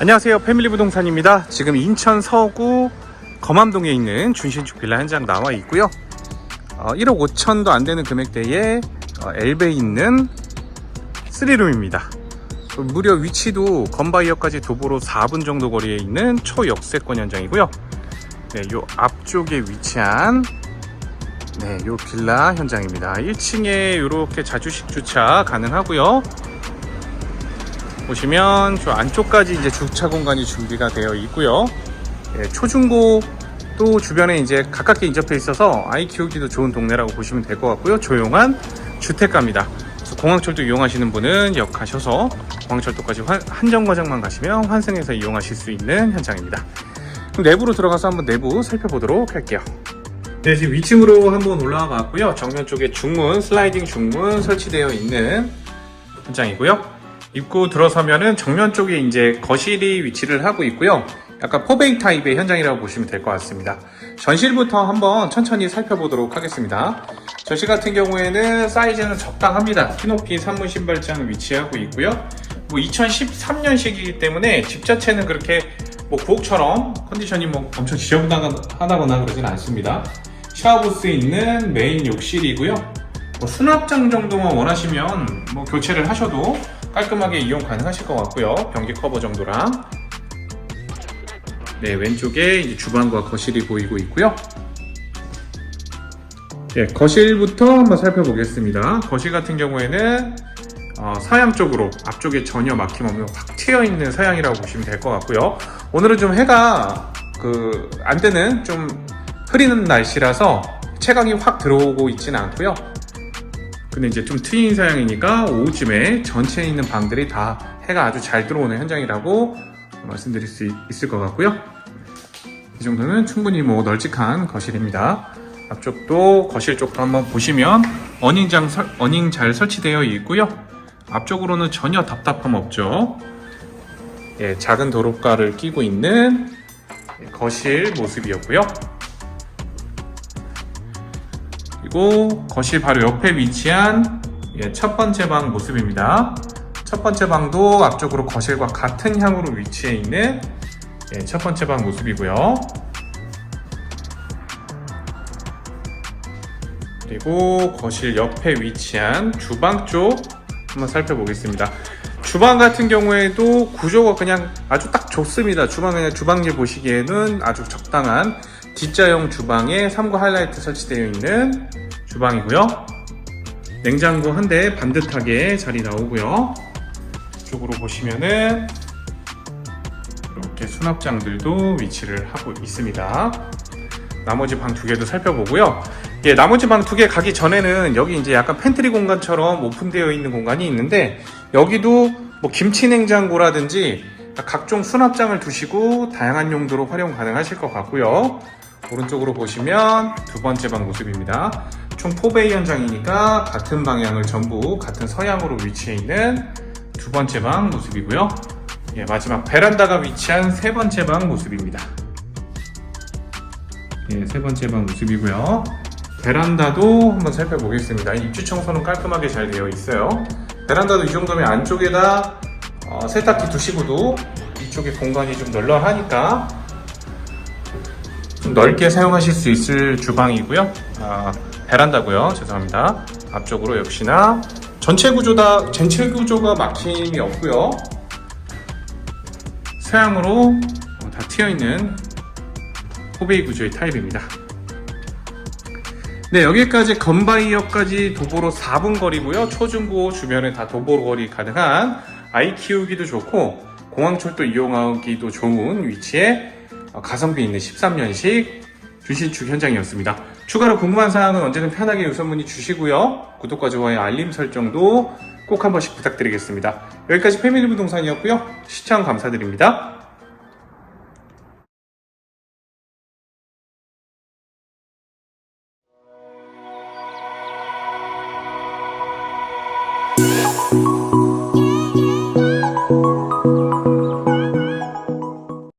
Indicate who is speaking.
Speaker 1: 안녕하세요. 패밀리 부동산입니다. 지금 인천 서구 검암동에 있는 준신축 빌라 현장 나와 있고요. 어, 1억 5천도 안 되는 금액대에 어, 엘베 있는 3룸입니다. 무려 위치도 건바이어까지 도보로 4분 정도 거리에 있는 초역세권 현장이고요. 네, 요 앞쪽에 위치한 네, 요 빌라 현장입니다. 1층에 이렇게 자주식 주차 가능하고요 보시면 저 안쪽까지 이제 주차 공간이 준비가 되어 있고요. 예, 초중고 또 주변에 이제 가깝게 인접해 있어서 아이 키우기도 좋은 동네라고 보시면 될 것 같고요. 조용한 주택가입니다. 공항철도 이용하시는 분은 역 가셔서 공항철도까지 환- 한정거장만 가시면 환승해서 이용하실 수 있는 현장입니다. 그럼 내부로 들어가서 한번 내부 살펴보도록 할게요. 네, 지금 위층으로 한번 올라와 봤고요. 정면 쪽에 중문, 슬라이딩 중문 설치되어 있는 현장이고요. 입구 들어서면은 정면 쪽에 이제 거실이 위치를 하고 있고요. 약간 포베이 타입의 현장이라고 보시면 될 것 같습니다. 전실부터 한번 천천히 살펴보도록 하겠습니다. 전실 같은 경우에는 사이즈는 적당합니다. 키높이 산문 신발장 위치하고 있고요. 뭐 2013년식이기 때문에 집 자체는 그렇게 뭐 부엌처럼 컨디션이 뭐 엄청 지저분하거나 그러진 않습니다. 샤워부스 있는 메인 욕실이고요. 뭐 수납장 정도만 원하시면 뭐 교체를 하셔도 깔끔하게 이용 가능하실 것 같고요. 변기 커버 정도랑. 네, 왼쪽에 이제 주방과 거실이 보이고 있고요. 네, 거실부터 한번 살펴보겠습니다. 거실 같은 경우에는 어, 서양 쪽으로 앞쪽에 전혀 막힘없는 확 트여 있는 서양이라고 보시면 될 것 같고요. 오늘은 좀 해가 그안 뜨는 좀 흐리는 날씨라서 채광이 확 들어오고 있지는 않고요. 근데 이제 좀 트인 서양이니까 오후쯤에 전체에 있는 방들이 다 해가 아주 잘 들어오는 현장이라고 말씀드릴 수 있- 있을 것 같고요. 이 정도는 충분히 뭐 널찍한 거실입니다. 앞쪽도 거실 쪽도 한번 보시면 어닝장 설- 어닝 잘 설치되어 있고요. 앞쪽으로는 전혀 답답함 없죠. 예, 작은 도로가를 끼고 있는 거실 모습이었고요. 그리고 거실 바로 옆에 위치한 예, 첫 번째 방 모습입니다. 첫 번째 방도 앞쪽으로 거실과 같은 향으로 위치해 있는 예, 첫 번째 방 모습이고요. 그리고 거실 옆에 위치한 주방 쪽 한번 살펴보겠습니다. 주방 같은 경우에도 구조가 그냥 아주 딱 좋습니다. 주방 그냥 주방일 보시기에는 아주 적당한 D자형 주방에 3구 하이라이트 설치되어 있는 주방이고요. 냉장고 한 대 반듯하게 자리 나오고요. 이쪽으로 보시면은 이렇게 수납장들도 위치를 하고 있습니다. 나머지 방 두 개도 살펴보고요. 예, 나머지 방 두 개 가기 전에는 여기 이제 약간 팬트리 공간처럼 오픈되어 있는 공간이 있는데 여기도 뭐 김치 냉장고라든지 각종 수납장을 두시고 다양한 용도로 활용 가능하실 것 같고요. 오른쪽으로 보시면 두 번째 방 모습입니다. 총 4베이 현장이니까 같은 방향을 전부 같은 서양으로 위치해 있는 두 번째 방 모습이고요. 예, 마지막 베란다가 위치한 세 번째 방 모습입니다. 예, 세 번째 방 모습이고요. 베란다도 한번 살펴보겠습니다. 입주 청소는 깔끔하게 잘 되어 있어요. 베란다도 이 정도면 안쪽에다 어, 세탁기 두시고도 이쪽에 공간이 좀 널널하니까 좀 넓게 사용하실 수 있을 주방이고요. 아, 베란다고요. 죄송합니다. 앞쪽으로 역시나 전체 구조다 전체 구조가 막힘이 없고요. 서양으로 어, 다 트여 있는 호베이 구조의 타입입니다. 네, 여기까지 건바이어까지 도보로 4분 거리고요. 초중고 주변에 다 도보 거리 가능한 아이 키우기도 좋고 공항철도 이용하기도 좋은 위치에 어, 가성비 있는 13년식 주신축 현장이었습니다. 추가로 궁금한 사항은 언제든 편하게 우선 문의 주시고요. 구독과 좋아요, 알림 설정도 꼭 한 번씩 부탁드리겠습니다. 여기까지 패밀리 부동산이었고요. 시청 감사드립니다.
Speaker 2: Thank